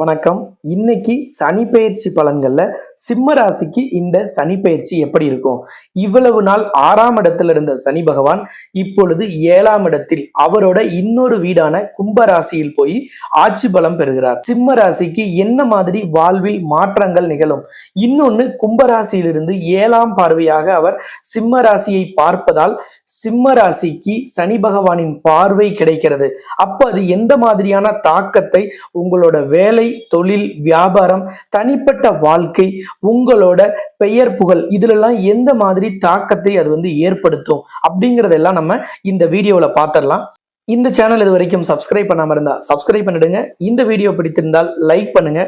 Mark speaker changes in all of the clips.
Speaker 1: வணக்கம். இன்னைக்கு சனி பெயர்ச்சி பலன்கள்ல சிம்ம ராசிக்கு இந்த சனி பெயர்ச்சி எப்படி இருக்கும்? இவ்வளவு நாள் ஆறாம் இடத்துல இருந்த சனி பகவான் இப்பொழுது ஏழாம் இடத்தில் அவரோட இன்னொரு வீடான கும்ப ராசியில் போய் ஆட்சி பலம் பெறுகிறார். சிம்ம ராசிக்கு என்ன மாதிரி வாழ்வில் மாற்றங்கள் நிகழும்? இன்னொன்னு கும்ப ராசியிலிருந்து ஏழாம் பார்வையாக அவர் சிம்ம ராசியை பார்ப்பதால் சிம்ம ராசிக்கு சனி பகவானின் பார்வை கிடைக்கிறது. அப்ப அது எந்த மாதிரியான தாக்கத்தை உங்களோட வேலை தொழில் வியாபாரம் தனிப்பட்ட வாழ்க்கை உங்களோட பெயர் புகழ் இதுலலாம் எந்த மாதிரி தாக்கத்தை அது வந்து ஏற்படுத்தும் அப்படிங்கிறதெல்லாம் நம்ம இந்த வீடியோல பார்த்துடலாம் இந்த சேனல் இது வரைக்கும் சப்ஸ்கிரைப் பண்ணாம இருந்தா சப்ஸ்கிரைப் பண்ணிடுங்க. இந்த வீடியோ பிடித்திருந்தால் லைக் பண்ணுங்க.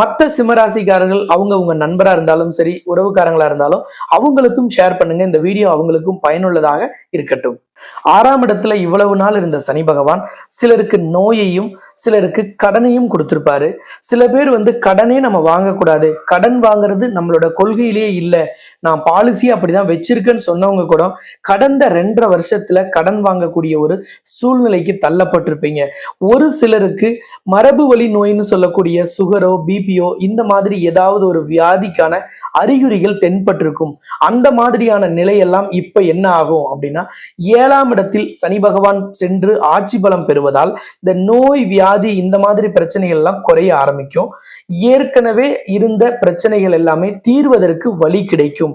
Speaker 1: மற்ற சிம்மராசிக்காரர்கள் அவங்க உங்க நண்பரா இருந்தாலும் சரி உறவுக்காரங்களா இருந்தாலும் அவங்களுக்கும் ஷேர் பண்ணுங்க. இந்த வீடியோ அவங்களுக்கும் பயனுள்ளதாக இருக்கட்டும். ஆறாம் இடத்துல இவ்வளவு நாள் இருந்த சனி பகவான் சிலருக்கு நோயையும் சிலருக்கு கடனையும் கொடுத்திருப்பாரு. சில பேர் வந்து கடனே நம்ம வாங்கக்கூடாது. கடன் வாங்குறது நம்மளோட கொள்கையிலேயே இல்லை. நான் பாலிசி அப்படிதான் வச்சிருக்கேன்னு சொன்னவங்க கூட கடந்த ரெண்டரை வருஷத்துல கடன் வாங்கக்கூடிய ஒரு சூழ்நிலைக்கு தள்ளப்பட்டிருப்பீங்க. ஒரு சிலருக்கு மரபு வழி நோயின்னு சொல்லக்கூடிய சுகரோ பிபியோ இந்த மாதிரி ஏதாவது ஒரு வியாதிக்கான அறிகுறிகள் தென்பட்டிருக்கும். அந்த மாதிரியான நிலையெல்லாம் இப்ப என்ன ஆகும் அப்படின்னா ஏ ஏழாம் இடத்தில் சனி பகவான் சென்று ஆட்சி பலம் பெறுவதால் இந்த நோய் வியாதி இந்த மாதிரி பிரச்சனைகள் எல்லாம் குறைய ஆரம்பிக்கும். ஏற்கனவே இருந்த பிரச்சனைகள் எல்லாமே தீர்வதற்கு வழி கிடைக்கும்.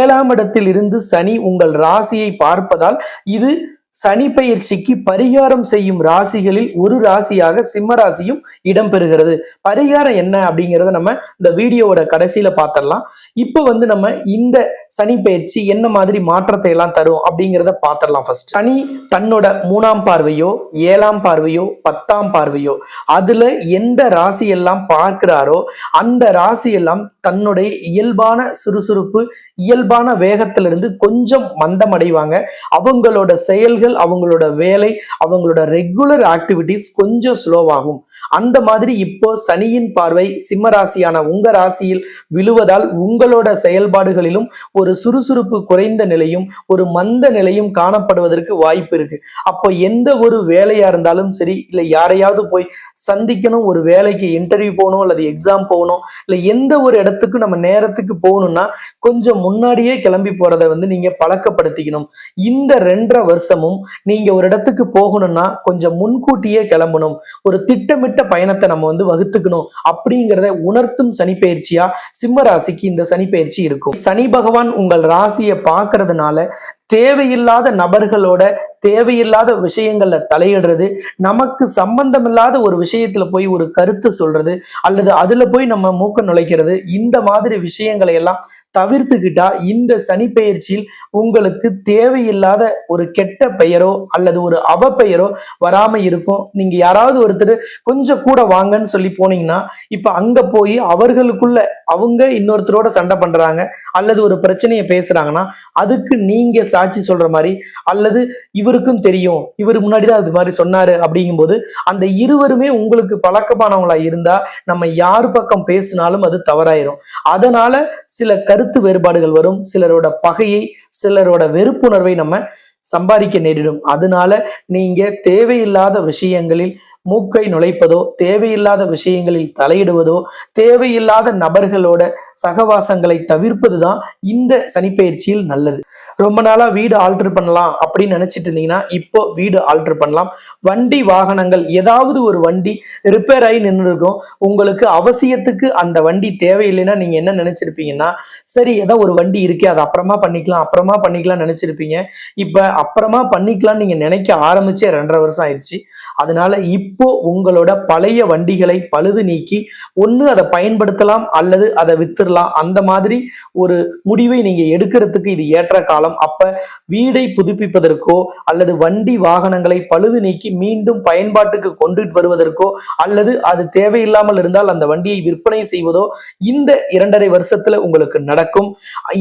Speaker 1: ஏழாம் இடத்தில் இருந்து சனி உங்கள் ராசியை பார்ப்பதால் இது சனி பயிற்சிக்கு பரிகாரம் செய்யும் ராசிகளில் ஒரு ராசியாக சிம்ம ராசியும் இடம்பெறுகிறது. பரிகாரம் என்ன அப்படிங்கிறத நம்ம இந்த வீடியோவோட கடைசியில பார்த்துடலாம் இப்போ வந்து நம்ம இந்த சனி பயிற்சி என்ன மாதிரி மாற்றத்தை எல்லாம் தரும் அப்படிங்கிறத பார்த்துடலாம் ஃபர்ஸ்ட் சனி தன்னோட மூணாம் பார்வையோ ஏழாம் பார்வையோ பத்தாம் பார்வையோ அதுல எந்த ராசி எல்லாம் பார்க்கிறாரோ அந்த ராசி எல்லாம் தன்னுடைய இயல்பான சுறுசுறுப்பு இயல்பான வேகத்திலிருந்து கொஞ்சம் மந்தமடைவாங்க அவங்களோட செயல்கள் அவங்களோட வேலை அவங்களோட ரெகுலர் ஆக்டிவிட்டிஸ் கொஞ்சம் ஸ்லோவாகும் அந்த மாதிரி இப்போ சனியின் பார்வை சிம்ம ராசியான உங்க ராசியில் விழுவதால் உங்களோட செயல்பாடுகளிலும் ஒரு சுறுசுறுப்பு குறைந்த நிலையும் ஒரு மந்த நிலையும் காணப்படுவதற்கு வாய்ப்பு இருக்கு. அப்போ எந்த ஒரு வேலையா இருந்தாலும் சரி இல்லை யாரையாவது போய் சந்திக்கணும் ஒரு வேலைக்கு இன்டர்வியூ போகணும் அல்லது எக்ஸாம் போகணும் இல்லை எந்த ஒரு இடத்துக்கு நம்ம நேரத்துக்கு போகணும்னா கொஞ்சம் முன்னாடியே கிளம்பி போறதை வந்து நீங்க பழக்கப்படுத்திக்கணும். இந்த ரெண்டரை வருஷமும் நீங்க ஒரு இடத்துக்கு போகணும்னா கொஞ்சம் முன்கூட்டியே கிளம்பணும். ஒரு திட்டமிட்ட பயணத்தை நம்ம வந்து வகுத்துக்கணும் அப்படிங்கிறத உணர்த்தும் சனி பயிற்சியா? சிம்ம ராசிக்கு இந்த சனி பயிற்சி இருக்கும். சனி பகவான் உங்கள் ராசியை பார்க்கறதுனால தேவையில்லாத நபர்களோட தேவையில்லாத விஷயங்கள்ல தலையிடுறது நமக்கு சம்பந்தமில்லாத ஒரு விஷயத்துல போய் ஒரு கருத்து சொல்றது அல்லது அதுல போய் நம்ம மூக்க நுழைக்கிறது இந்த மாதிரி விஷயங்களை எல்லாம் தவிர்த்துக்கிட்டா இந்த சனி பயிற்சியில் உங்களுக்கு தேவையில்லாத ஒரு கெட்ட பெயரோ அல்லது ஒரு அவப்பெயரோ வராம இருக்கும். நீங்க யாராவது ஒருத்தர் கொஞ்சம் கூட வாங்கன்னு சொல்லி போனீங்கன்னா இப்ப அங்க போய் அவர்களுக்குள்ள அவங்க இன்னொருத்தரோட சண்டை பண்றாங்க அல்லது ஒரு பிரச்சனையை பேசுறாங்கன்னா அதுக்கு நீங்க சாட்சி சொல்ற மாதிரி அல்லது இவருக்கும் தெரியும் இவர் முன்னாடி தான் அது மாதிரி சொன்னாரு அப்படிங்கும்போது அந்த இருவருமே உங்களுக்கு பழக்கமானவங்களா இருந்தா நம்ம யார் பக்கம் பேசினாலும் அது தவறாயிரும். அதனால சில கருத்து வேறுபாடுகள் வரும் சிலரோட பகையை சிலரோட வெறுப்புணர்வை நம்ம சம்பாதிக்க நேரிடும். அதனால நீங்க தேவையில்லாத விஷயங்களில் மூக்கை நுழைப்பதோ தேவையில்லாத விஷயங்களில் தலையிடுவதோ தேவையில்லாத நபர்களோட சகவாசங்களை தவிர்ப்பது தான் இந்த சனிப்பெயர்ச்சியில் நல்லது. ரொம்ப நாளா வீடு ஆல்டர் பண்ணலாம் அப்படின்னு நினைச்சிட்டு இருந்தீங்கன்னா இப்போ வீடு ஆல்டர் பண்ணலாம். வண்டி வாகனங்கள் ஏதாவது ஒரு வண்டி ரிப்பேர் ஆகி நின்று இருக்கும் உங்களுக்கு அவசியத்துக்கு அந்த வண்டி தேவையில்லைன்னா நீங்க என்ன நினைச்சிருப்பீங்கன்னா சரி ஏதோ ஒரு வண்டி இருக்கே அதை அப்புறமா பண்ணிக்கலாம் அப்புறமா பண்ணிக்கலாம் நினைச்சிருப்பீங்க. இப்போ அப்புறமா பண்ணிக்கலாம் நீங்க நினைக்க ஆரம்பிச்சே ரெண்டரை வருஷம் ஆயிடுச்சு அதனால இப்போ இப்போ உங்களோட பழைய வண்டிகளை பழுது நீக்கி ஒன்று அதை பயன்படுத்தலாம் அல்லது அதை வித்துடலாம். அந்த மாதிரி ஒரு முடிவை நீங்க எடுக்கிறதுக்கு இது ஏற்ற காலம். அப்ப வீடை புதுப்பிப்பதற்கோ அல்லது வண்டி வாகனங்களை பழுது நீக்கி மீண்டும் பயன்பாட்டுக்கு கொண்டுட்டு வருவதற்கோ அல்லது அது தேவையில்லாமல் இருந்தால் அந்த வண்டியை விற்பனை செய்வதோ இந்த இரண்டரை வருஷத்துல உங்களுக்கு நடக்கும்.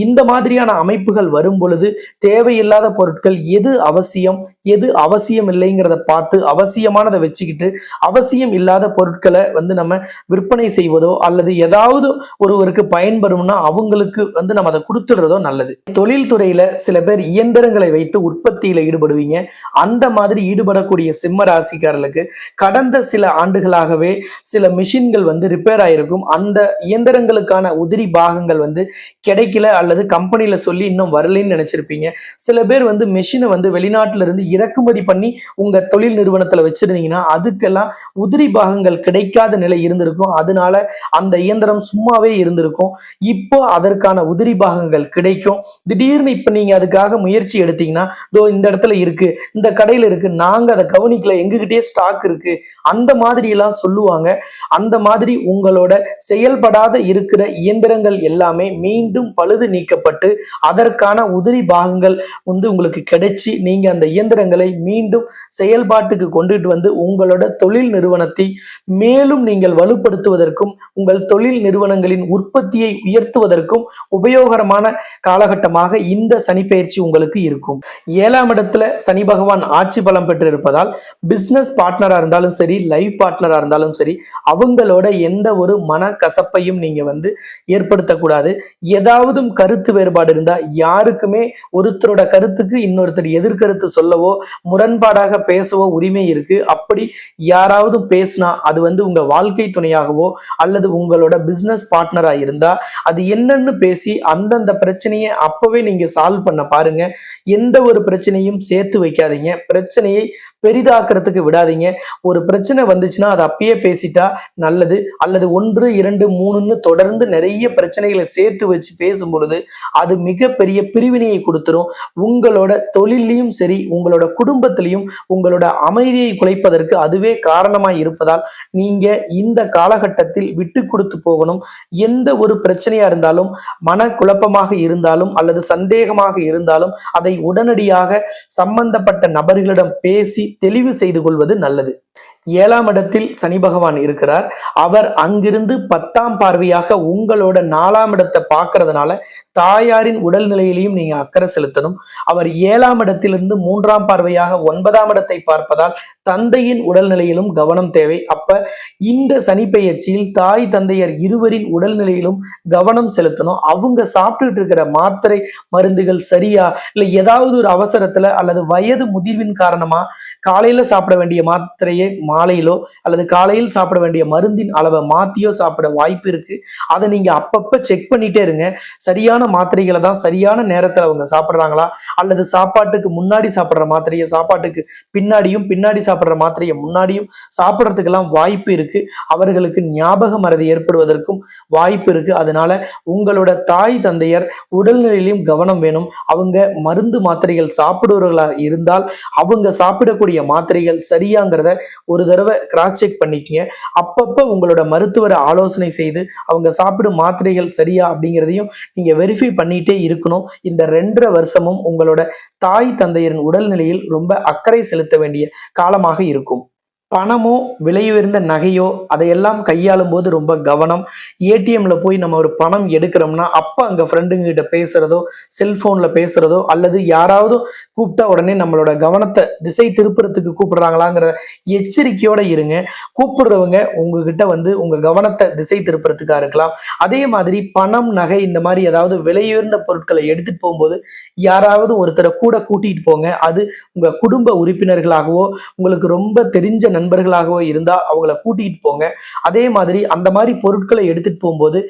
Speaker 1: இந்த மாதிரியான அமைப்புகள் வரும் பொழுது தேவையில்லாத பொருட்கள் எது அவசியம் எது அவசியம் இல்லைங்கிறத பார்த்து அவசியமானதை வச்சுக்கிட்டு அவசியம் இல்லாத பொருட்களை வந்து நம்ம விற்பனை செய்வதோ அல்லது ஏதாவது ஒருவருக்கு பயன்பெறும்னா அவங்களுக்கு வந்து நம்ம அதை கொடுத்துடுறதோ நல்லது. தொழில்துறையில சில பேர் இயந்திரங்களை வைத்து உற்பத்தியில ஈடுபடுவீங்க. அந்த மாதிரி ஈடுபடக்கூடிய சிம்ம ராசிக்காரர்களுக்கு கடந்த சில ஆண்டுகளாகவே சில மிஷின்கள் வந்து ரிப்பேர் ஆயிருக்கும். அந்த இயந்திரங்களுக்கான உதிரி பாகங்கள் வந்து கிடைக்கல அல்லது கம்பெனியில சொல்லி இன்னும் வரலைன்னு நினைச்சிருப்பீங்க. சில பேர் வந்து மெஷினை வந்து வெளிநாட்டுல இருந்து இறக்குமதி பண்ணி உங்க தொழில் நிறுவனத்துல வச்சிருந்தீங்கன்னா அதுக்கெல்லாம் உதிரி பாகங்கள் கிடைக்காத நிலை இருந்திருக்கும். அதனால அந்த இயந்திரம் சும்மாவே இருந்திருக்கும். இப்போ அதற்கான உதிரி பாகங்கள் கிடைக்கும். திடீர்னு இப்ப நீங்க அதுக்காக முயற்சி எடுத்தீங்கன்னா இதோ இந்த இடத்துல இருக்கு. இந்த கடையில இருக்கு. நாங்க அதை கவனிக்கல. எங்ககிட்டயே ஸ்டாக் இருக்கு. அந்த மாதிரி எல்லாம் சொல்லுவாங்க. அந்த மாதிரி உங்களோட செயல்படாத இருக்கிற இயந்திரங்கள் எல்லாமே மீண்டும் பழுது நீக்கப்பட்டு அதற்கான உதிரி பாகங்கள் வந்து உங்களுக்கு கிடைச்சி நீங்க அந்த இயந்திரங்களை மீண்டும் செயல்பாட்டுக்கு கொண்டுட்டு வந்து உங்களோட தொழில் நிறுவனத்தை மேலும் நீங்கள் வலுப்படுத்துவதற்கும் உங்கள் தொழில் நிறுவனங்களின் உற்பத்தியை உயர்த்துவதற்கும் உபயோகரமான காலகட்டமாக இந்த சனிப்பெயர்ச்சி உங்களுக்கு இருக்கும். ஏழாம் இடத்துல சனி பகவான் ஆட்சி பலம் பெற்று இருப்பதால் பிசினஸ் பார்ட்னரா இருந்தாலும் சரி லைஃப் பார்ட்னராக இருந்தாலும் சரி அவங்களோட எந்த ஒரு மன கசப்பையும் நீங்க வந்து ஏற்படுத்தக்கூடாது. ஏதாவது கருத்து வேறுபாடு இருந்தா யாருக்குமே ஒருத்தரோட கருத்துக்கு இன்னொருத்தர் எதிர்கருத்து சொல்லவோ முரண்பாடாக பேசவோ உரிமை இருக்கு. அப்படி யாராவது பேசினா அது வந்து உங்க வாழ்க்கை துணையாகவோ அல்லது உங்களோட பிசினஸ் பார்ட்னரா இருந்தா அது என்னன்னு பேசி அந்தந்த பிரச்சனையை அப்பவே நீங்க சால்வ் பண்ண பாருங்க. எந்த ஒரு பிரச்சனையும் சேர்த்து வைக்காதீங்க. பிரச்சனையை பெரிதாக்குறதுக்கு விடாதீங்க. ஒரு பிரச்சனை வந்துச்சுன்னா அதை அப்பயே பேசிட்டா நல்லது. அல்லது ஒன்று இரண்டு மூணுன்னு தொடர்ந்து நிறைய பிரச்சனைகளை சேர்த்து வச்சு பேசும் பொழுது அது மிகப்பெரிய பிரிவினையை கொடுத்துரும். உங்களோட தொழிலையும் சரி உங்களோட குடும்பத்திலையும் உங்களோட அமைதியை குலைப்பதற்கு அதுவே காரணமாய் இருப்பதால் நீங்க இந்த காலகட்டத்தில் விட்டு கொடுத்து போகணும். எந்த ஒரு பிரச்சனையா இருந்தாலும் மன குழப்பமாக இருந்தாலும் அல்லது சந்தேகமாக இருந்தாலும் அதை உடனடியாக சம்பந்தப்பட்ட நபர்களிடம் பேசி தெளிவு செய்து கொள்வது நல்லது. ஏழாம் இடத்தில் சனி பகவான் இருக்கிறார். அவர் அங்கிருந்து பத்தாம் பார்வையாக உங்களோட நாலாம் இடத்தை பார்க்கறதுனால தாயாரின் உடல்நிலையிலையும் நீங்க அக்கறை செலுத்தணும். அவர் ஏழாம் இடத்திலிருந்து மூன்றாம் பார்வையாக ஒன்பதாம் இடத்தை பார்ப்பதால் தந்தையின் உடல்நிலையிலும் கவனம் தேவை. அப்ப இந்த சனிப்பெயர்ச்சியில் தாய் தந்தையர் இருவரின் உடல்நிலையிலும் கவனம் செலுத்தணும். அவங்க சாப்பிட்டுட்டு இருக்கிற மாத்திரை மருந்துகள் சரியா? இல்லை ஏதாவது ஒரு அவசரத்துல அல்லது வயது முதிர்வின் காரணமா காலையில சாப்பிட வேண்டிய மாத்திரையை மாலையிலோ அல்லது காலையில் சாப்பிட வேண்டிய மருந்தின் அளவை மாத்தியோ சாப்பிட வாய்ப்பு இருக்கு. அதை நீங்க அப்பப்ப செக் பண்ணிட்டே இருங்க. சரியான மாத்திரைகளை தான் சரியான நேரத்துல அவங்க சாப்பிடுறாங்களா? அல்லது சாப்பாட்டுக்கு முன்னாடி சாப்பிடுற மாத்திரையை சாப்பாட்டுக்கு பின்னாடியும் பின்னாடி சாப்பிடுற மாத்திரையை முன்னாடியும் சாப்பிட்றதுக்கெல்லாம் வாய்ப்பு வாய்ப்பு இருக்கு. அவர்களுக்கு ஞாபக மறதி ஏற்படுவதற்கும் வாய்ப்பு இருக்கு. அதனால உங்களோட தாய் தந்தையர் உடல்நிலையிலும் கவனம் வேணும். அவங்க மருந்து மாத்திரைகள் சாப்பிடுவர்களா இருந்தால் அவங்க சாப்பிடக்கூடிய மாத்திரைகள் சரியாங்கிறத ஒரு தடவை கிராஸ் செக் பண்ணிக்கங்க. அப்பப்போ உங்களோட மருத்துவரை ஆலோசனை செய்து அவங்க சாப்பிடும் மாத்திரைகள் சரியா அப்படிங்கிறதையும் நீங்க வெரிஃபை பண்ணிட்டே இருக்கணும். இந்த ரெண்டரை வருஷமும் உங்களோட தாய் தந்தையரின் உடல்நிலையில் ரொம்ப அக்கறை செலுத்த வேண்டிய காலமாக இருக்கும். பணமோ விலையுயர்ந்த நகையோ அதையெல்லாம் கையாளும் போது ரொம்ப கவனம். ஏடிஎம்ல போய் நம்ம ஒரு பணம் எடுக்கிறோம்னா அப்போ அங்க ஃப்ரெண்டுங்க கிட்ட பேசுறதோ செல்போன்ல பேசுறதோ அல்லது யாராவது கூப்பிட்டா உடனே நம்மளோட கவனத்தை திசை திருப்புறத்துக்கு கூப்பிடுறாங்களாங்கிற எச்சரிக்கையோட இருங்க. கூப்பிடுறவங்க உங்ககிட்ட வந்து உங்க கவனத்தை திசை திருப்புறதுக்கா இருக்கலாம். அதே மாதிரி பணம் நகை இந்த மாதிரி ஏதாவது விலையுயர்ந்த பொருட்களை எடுத்துட்டு போகும்போது யாராவது ஒருத்தரை கூட கூட்டிட்டு போங்க. அது உங்க குடும்ப உறுப்பினர்களாகவோ உங்களுக்கு ரொம்ப தெரிஞ்ச நண்பர்களாகவோ இருந்தால் அவங்கள கூட்டிகிட்டு போங்க. அதே மாதிரி அந்த மாதிரி பொருட்களை எடுத்துகிட்டு போகும்போது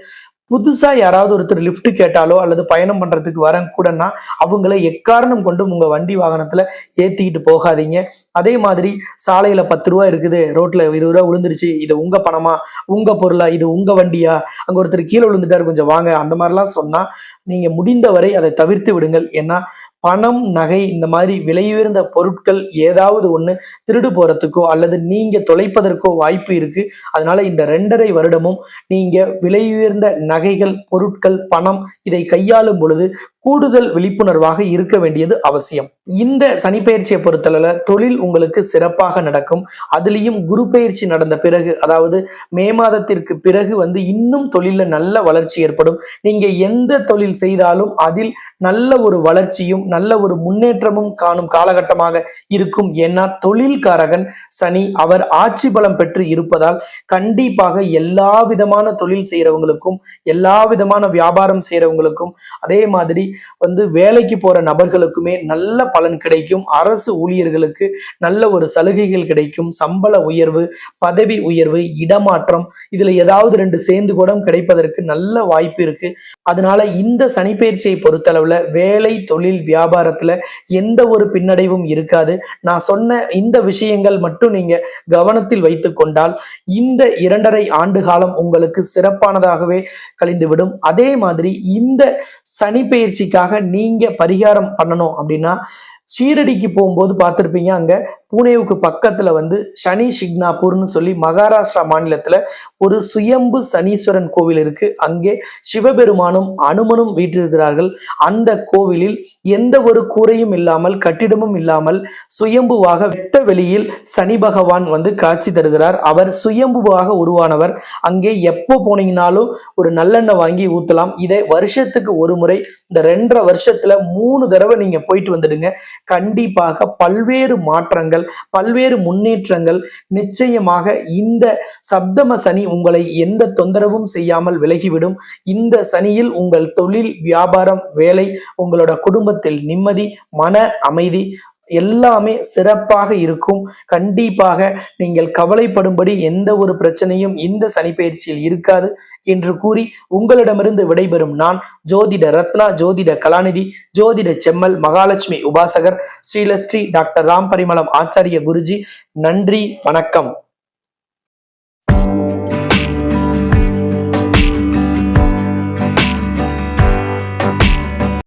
Speaker 1: புதுசாக யாராவது ஒருத்தர் லிஃப்ட் கேட்டாலோ அல்லது பயணம் பண்ணுறதுக்கு வர அவங்கள எக்காரணம் கொண்டும் உங்கள் வண்டி வாகனத்தில் ஏற்றிக்கிட்டு போகாதீங்க. அதே மாதிரி சாலையில் பத்து ரூபா இருக்குது ரோட்டில் இருபது ரூபா விழுந்துருச்சு இது உங்கள் பணமா உங்கள் பொருளா இது உங்கள் வண்டியா? அங்கே ஒருத்தர் கீழே விழுந்துட்டாரு கொஞ்சம் வாங்க அந்த மாதிரிலாம் சொன்னால் நீங்கள் முடிந்தவரை அதை தவிர்த்து விடுங்கள். ஏன்னா பணம் நகை இந்த மாதிரி விலையுயர்ந்த பொருட்கள் ஏதாவது ஒன்று திருடு போகிறதுக்கோ அல்லது நீங்கள் தொலைப்பதற்கோ வாய்ப்பு இருக்கு. அதனால இந்த ரெண்டரை வருடமும் நீங்கள் விலையுயர்ந்த நகைகள் பொருட்கள் பணம் இதை கையாளும் பொழுது கூடுதல் விழிப்புணர்வாக இருக்க வேண்டியது அவசியம். இந்த சனிப்பெயர்ச்சியை பொறுத்தளவில் தொழில் உங்களுக்கு சிறப்பாக நடக்கும். அதுலேயும் குரு பயிற்சி நடந்த பிறகு அதாவது மே மாதத்திற்கு பிறகு வந்து இன்னும் தொழிலில் நல்ல வளர்ச்சி ஏற்படும். நீங்கள் எந்த தொழில் செய்தாலும் அதில் நல்ல ஒரு வளர்ச்சியும் நல்ல ஒரு முன்னேற்றமும் காணும் காலகட்டமாக இருக்கும். ஏன்னா தொழில்காரகன் சனி அவர் ஆட்சி பலம் பெற்று இருப்பதால் கண்டிப்பாக எல்லா விதமான தொழில் செய்யறவங்களுக்கும் எல்லா விதமான வியாபாரம் செய்யறவங்களுக்கும் அதே மாதிரி வந்து வேலைக்கு போற நபர்களுக்குமே நல்ல பலன் கிடைக்கும். அரசு ஊழியர்களுக்கு நல்ல ஒரு சலுகைகள் கிடைக்கும். சம்பள உயர்வு பதவி உயர்வு இடமாற்றம் இதுல ஏதாவது ரெண்டு சேர்ந்து கூட கிடைப்பதற்கு நல்ல வாய்ப்பு இருக்கு. அதனால இந்த சனிப்பெயர்ச்சியை பொறுத்தளவுல வேலை தொழில் வியாபாரத்துல எந்த ஒரு பின்னடைவும் இருக்காது. நான் சொன்ன இந்த விஷயங்கள் மட்டும் நீங்க கவனத்தில் வைத்து கொண்டால் இந்த இரண்டரை ஆண்டு காலம் உங்களுக்கு சிறப்பானதாகவே கழிந்துவிடும். அதே மாதிரி இந்த சனி பயிற்சிக்காக நீங்க பரிகாரம் பண்ணணும் அப்படின்னா சீரடிக்கு போகும்போது பார்த்துருப்பீங்க அங்க பூனேவுக்கு பக்கத்துல வந்து சனி சிக்னாப்பூர்னு சொல்லி மகாராஷ்டிரா மாநிலத்துல ஒரு சுயம்பு சனீஸ்வரன் கோவில் இருக்கு. அங்கே சிவபெருமானும் அனுமனும் வீற்றிருக்கிறார்கள். அந்த கோவிலில் எந்த ஒரு கூரையும் இல்லாமல் கட்டிடமும் இல்லாமல் சுயம்புவாக வெட்ட வெளியில் சனி பகவான் வந்து காட்சி தருகிறார். அவர் சுயம்புவாக உருவானவர். அங்கே எப்போ போனீங்கனாலும் ஒரு நல்லெண்ணெய் வாங்கி ஊத்தலாம். இதை வருஷத்துக்கு ஒரு முறை இந்த ரெண்டரை வருஷத்துல மூணு தடவை நீங்க போயிட்டு வந்துடுங்க. கண்டிப்பாக பல்வேறு மாற்றங்கள் பல்வேறு முன்னேற்றங்கள் நிச்சயமாக இந்த சப்தம சனி உங்களை எந்த தொந்தரவும் செய்யாமல் விலகிவிடும். இந்த சனியில் உங்கள் தொழில் வியாபாரம் வேலை உங்களோட குடும்பத்தில் நிம்மதி மன அமைதி எல்லாமே சிறப்பாக இருக்கும். கண்டிப்பாக நீங்கள் கவலைப்படும்படி எந்த ஒரு பிரச்சனையும் இந்த சனிப்பயிற்சியில் இருக்காது என்று கூறி உங்களிடமிருந்து விடைபெறும் நான் ஜோதிட ரத்னா ஜோதிட கலாநிதி ஜோதிட செம்மல் மகாலட்சுமி உபாசகர் ஸ்ரீலஸ்ரீ டாக்டர் ராம் பரிமளம் ஆச்சாரிய குருஜி. நன்றி வணக்கம்.